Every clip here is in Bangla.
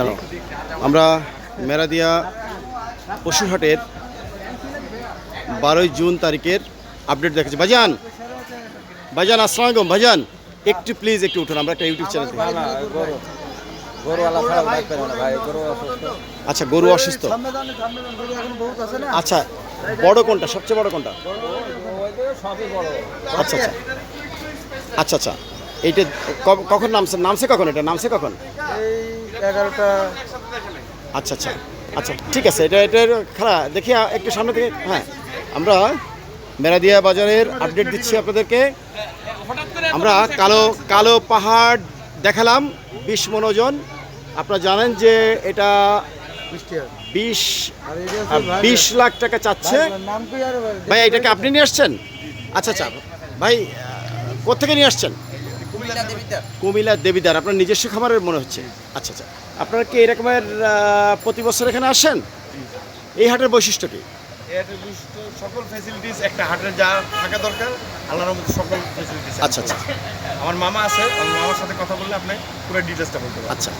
দাঁড়াও। আমরা মেরাদিয়া পশুরহাটের বারোই জুন তারিখের আপডেট দেখেছি ভাইজান ভাইজান আসসালাম আলাইকুম ভাইজান একটু প্লিজ একটু উঠুন আমরা একটা ইউটিউব চ্যানেল আচ্ছা গরু অসুস্থ। আচ্ছা বড় কোনটা? সবচেয়ে বড় কোনটা? আচ্ছা আচ্ছা। আচ্ছা আচ্ছা। এইটা কখন নামছে? নামছে কখন এটা? নামছে কখন? এগারোটা। আচ্ছা আচ্ছা আচ্ছা ঠিক আছে এটা এটার খেলা দেখি একটু সামনে থেকে হ্যাঁ আমরা মেরাদিয়া বাজারের আপডেট দিচ্ছি আপনাদেরকে। আমরা কালো কালো পাহাড় দেখালাম বিশ মনোজন। আপনারা জানেন যে এটা বিশ বিশ লাখ টাকা চাচ্ছে। ভাই, এটাকে আপনি নিয়ে আসছেন? আচ্ছা আচ্ছা ভাই আহ, কোত্থেকে নিয়ে আসছেন? কুমিল্লা দেবিদার। আপনার নিজস্ব খামারের মনে হচ্ছে? আচ্ছা আচ্ছা। আপনারা কি এরকমের প্রতি বছর এখানে আসেন? এই হাটের বৈশিষ্ট্য কি? সকল ফ্যাসিলিটিস একটা হাটের যা থাকা দরকার আল্লাহর সকল ফ্যাসিলিটিস আচ্ছা আচ্ছা। আমার মামা আছে আমার মামার সাথে কথা বললে আপনি পুরো ডিটেলসটা বলতে পারবেন। আচ্ছা।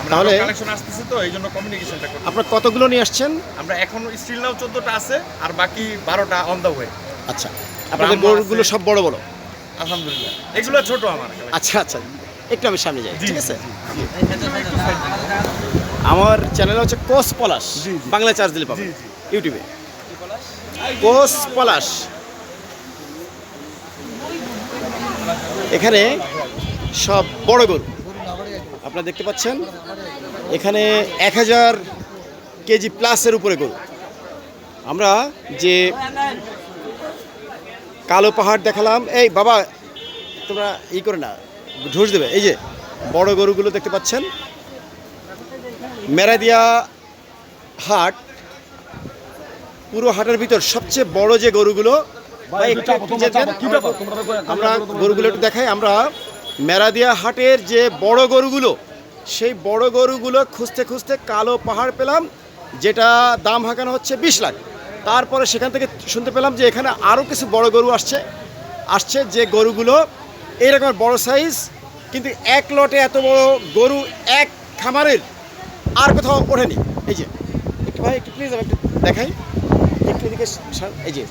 আমরা তাহলে কালেকশন আসতেছে তো এই জন্য কমিউনিকেশনটা আপনার কতগুলো নিয়ে আসছেন? আমরা এখন স্টিল নাও চোদ্দোটা আছে আর বাকি বারোটা অন দ্য ওয়ে আচ্ছা। আপনাদের গরুগুলো সব বড় বড়? আলহামদুলিল্লাহ। এগুলো ছোট আমার আচ্ছা আচ্ছা। একটু আমি সামনে যাই ঠিক আছে? আমার চ্যানেল হচ্ছে কোস পলাশ। বাংলা চার্জ দিলে পাবেন। ইউটিউবে। কোস পলাশ। এখানে সব বড় গরু। আপনারা দেখতে পাচ্ছেন? এখানে এক হাজার কেজি প্লাসের উপরে গরু। আমরা যে কালো পাহাড় দেখালাম। এই বাবা তোমরা ই করে না ঢুস দেবে। এই যে বড় গরুগুলো দেখতে পাচ্ছেন। মেরাদিয়া হাট পুরো হাটের ভিতর সবচেয়ে বড় যে গরুগুলো। আমরা গরুগুলো একটু দেখাই। আমরা মেরাদিয়া হাটের যে বড় গরুগুলো সেই বড় গরুগুলো খুঁজতে খুঁজতে কালো পাহাড় পেলাম যেটা দাম হাঁকানো হচ্ছে বিশ লাখ। তারপরে সেখান থেকে শুনতে পেলাম যে এখানে আরও কিছু বড় গরু আসছে আসছে যে গরুগুলো এইরকম বড় সাইজ কিন্তু এক লটে এত বড় গরু এক খামারের আর কোথাও ওঠেনি। এই যে একটু ভাই একটু প্লিজ একটু দেখাই। একটু এদিকে এই যে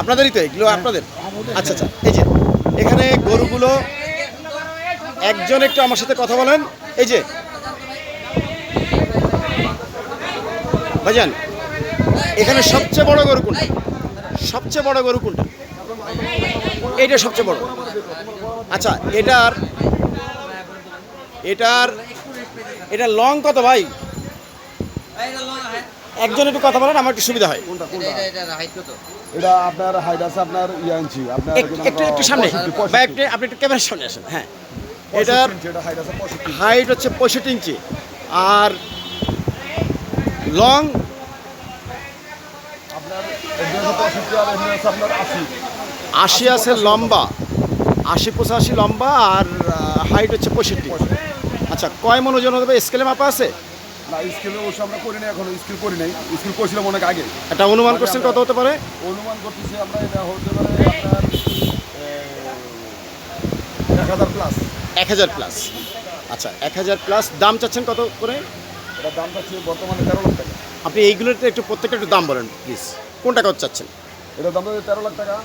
আপনাদেরই তো এগুলো আপনাদের? আচ্ছা আচ্ছা এই যে এখানে গরুগুলো একজন একটু আমার সাথে কথা বলেন। এই যে ভাইজান এখানে সবচেয়ে বড় গরু কোনটা? সবচেয়ে বড় গরু কোনটা? এটা সবচেয়ে বড়। আচ্ছা এটার এটার এটা লং কত ভাই? একজন একটু কথা বলেন আমার একটু সুবিধা হয়। এটা আপনার হাইট আছে আপনার ইয়া ইঞ্চি আপনার একটু একটু সামনে। ভাই একটু আপনি একটু ক্যামেরার সামনে আসেন হ্যাঁ। এটার যেটা হাইট আছে পঁয়ষট্টি হাইট হচ্ছে পঁয়ষট্টি ইঞ্চি আর লং আশি। আছে লম্বা আশি পঁচাশি লম্বা আর হাইট হচ্ছে পঁয়ষট্টি। আচ্ছা কয় মন ওজন হবে? স্কেলে মাপা আছে? না স্কিল অবশ্য আমরা করি নাই এখনও স্কিল করি নাই। স্কিল করছিলাম অনেক আগে। অনুমান করছেন কত হতে পারে? অনুমান করতেছি আমরা এটা হতে পারে আপনার এক হাজার প্লাস এক হাজার প্লাস আচ্ছা এক হাজার প্লাস দাম চাচ্ছেন কত করে? এটার দাম বর্তমানে তেরো লাখ টাকা। আপনি এইগুলোতে একটু প্রত্যেকটা একটু দাম বলেন প্লিজ কোনটা কত চাচ্ছেন? এটার দাম হচ্ছে তেরো লাখ টাকা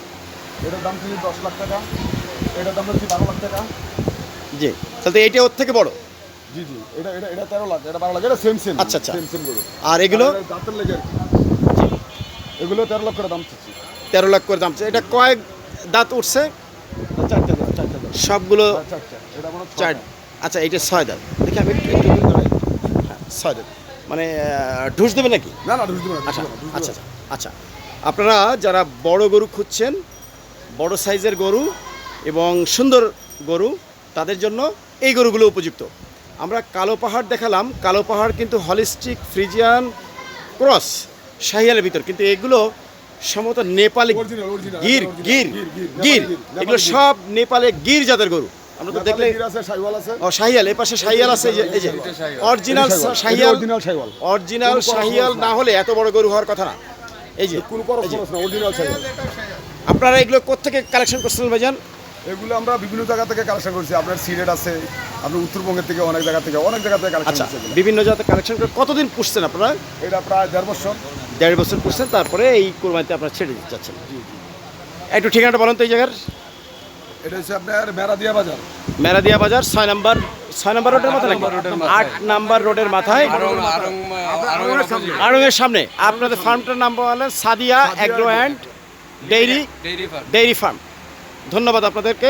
এটার দাম হচ্ছে দশ লাখ টাকা এটার দাম হচ্ছে বারো লাখ টাকা। জি তাহলে তো এইটা ওর থেকে বড়? জি জি এটা এটা এটা তেরো লাখ এটা বারো লাখ এটা সেম সেম আচ্ছা, আচ্ছা। সেম সেম গরু আর এগুলো? দাঁতের লেগে আর কি। এগুলো তেরো লাখ করে দাম চাচ্ছি। তেরো লাখ করে দাম চাচ্ছে। এটা কয়েক দাঁত উঠছে? চারটে দাম চারটে দাম সবগুলো এটা হয় চার আচ্ছা এইটা ছয় দাঁত। দেখি আমি একটু একটু হ্যাঁ ছয় দাঁত। মানে ঢুস দেবে নাকি? না না ঢুস দিবে না আচ্ছা আচ্ছা না। আচ্ছা আপনারা যারা বড় গরু খুঁজছেন বড় সাইজের গরু এবং সুন্দর গরু তাদের জন্য এই গরুগুলো উপযুক্ত। আমরা কালো পাহাড় দেখালাম কালো পাহাড় কিন্তু হলিস্টিক ফ্রিজিয়ান ক্রস শাহিয়ালের ভিতর। কিন্তু এগুলো সম্ভবত নেপালি গির গির গির, এগুলো সব নেপালে গির জাতের গরু। আমরা তো দেখলে ও শাহিয়াল এই পাশে শাহিয়াল আছে এই যে অরিজিনাল শাহিয়াল। অরিজিনাল শাহিয়াল না। হলে এত বড় গরু হওয়ার কথা না। এই যে কোনো খরচ খরচ না অরিজিনাল শাহিওয়াল আপনারা এগুলো কোথেকে কালেকশন করছিলেন ভাইজান? এগুলো আমরা বিভিন্ন জায়গা থেকে কালেকশন করছি। আপনার সিলেট আছে আপনার উত্তরবঙ্গের থেকে অনেক জায়গা থেকে অনেক জায়গা থেকে কালেকশন আচ্ছা করছি। বিভিন্ন জাতের কালেকশন করে কতদিন পুষছেন আপনারা? এটা প্রায় দেড় বছর। দেড় বছর পুষছেন তারপরে এই কোরবানিতে আপনারা ছেড়ে দিতে চাচ্ছেন। একটু ঠিকানাটা বলেন তো এই জায়গার। এটা হচ্ছে আপনার মেরাদিয়া বাজার। মেরাদিয়া বাজার ছয় নম্বর ছয় নম্বর রোডের মাথায় নাকি? আট নাম্বার রোডের মাথায়? আড়ংয়ের সামনে। আপনাদের ফার্মটার নাম বলেন Sadia agro and dairy dairy farm. ধন্যবাদ আপনাদেরকে।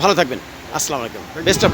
ভালো থাকবেন। আসসালামু আলাইকুম। Best of